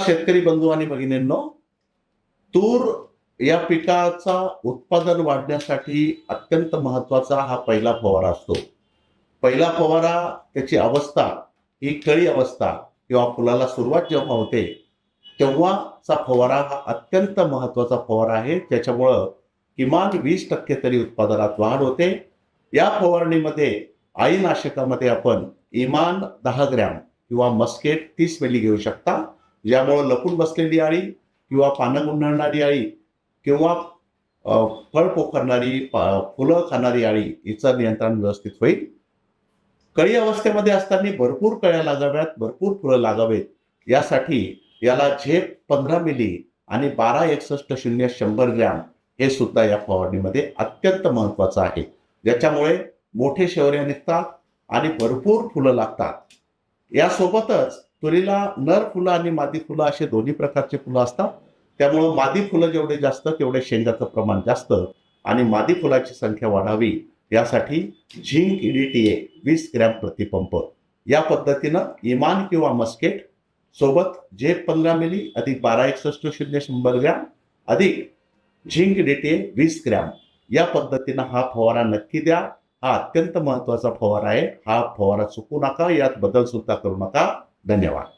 शेतकरी बंधू आणि भगिनींनो तूर या पिकाचा उत्पादन वाढण्यासाठी अत्यंत महत्त्वाचा हा पहिला फवारा असतो. पहिला फवारा त्याची अवस्था ही कळी अवस्था किंवा फुलाला सुरुवात जेव्हा होते तेव्हाचा फवारा हा अत्यंत महत्त्वाचा फवारा आहे. त्याच्यामुळं किमान वीस टक्के तरी उत्पादनात वाढ होते. या फवारणीमध्ये आईनाशकामध्ये आपण इमान दहा ग्रॅम किंवा मस्केट तीस वेली घेऊ शकता. ज्यामुळं लपून बसलेली आळी किंवा पानं गुंढळणारी आळी किंवा फळ पोखरणारी फुलं खाणारी आळी हिचं नियंत्रण व्यवस्थित होईल. कळी अवस्थेमध्ये असताना भरपूर कळ्या लागाव्यात भरपूर फुलं लागावेत. यासाठी याला झेप पंधरा मिली आणि बारा एकसष्ट शून्य शंभर ग्रॅम हे सुद्धा या फवारणीमध्ये अत्यंत महत्वाचं आहे. ज्याच्यामुळे मोठे शेवरे निघतात आणि भरपूर फुलं लागतात. यासोबतच तुरीला नर फुलं आणि मादी फुलं असे दोन्ही प्रकारचे फुलं असतात. त्यामुळं मादी फुलं जेवढे जास्त तेवढे शेंगाचं प्रमाण जास्त आणि मादी फुलाची संख्या वाढावी यासाठी झिंक इडीटीए वीस ग्रॅम प्रतिपंप. या पद्धतीनं इमान किंवा मस्केट सोबत झेप पंधरा मिली अधिक बारा एकसष्ट शून्य शंभर ग्रॅम अधिक झिंक इडीटीए वीस ग्रॅम या पद्धतीनं हा फवारा नक्की द्या. हा अत्यंत महत्त्वाचा फवारा आहे. हा फवारा चुकू नका यात बदल सुद्धा करू नका. धन्यवाद.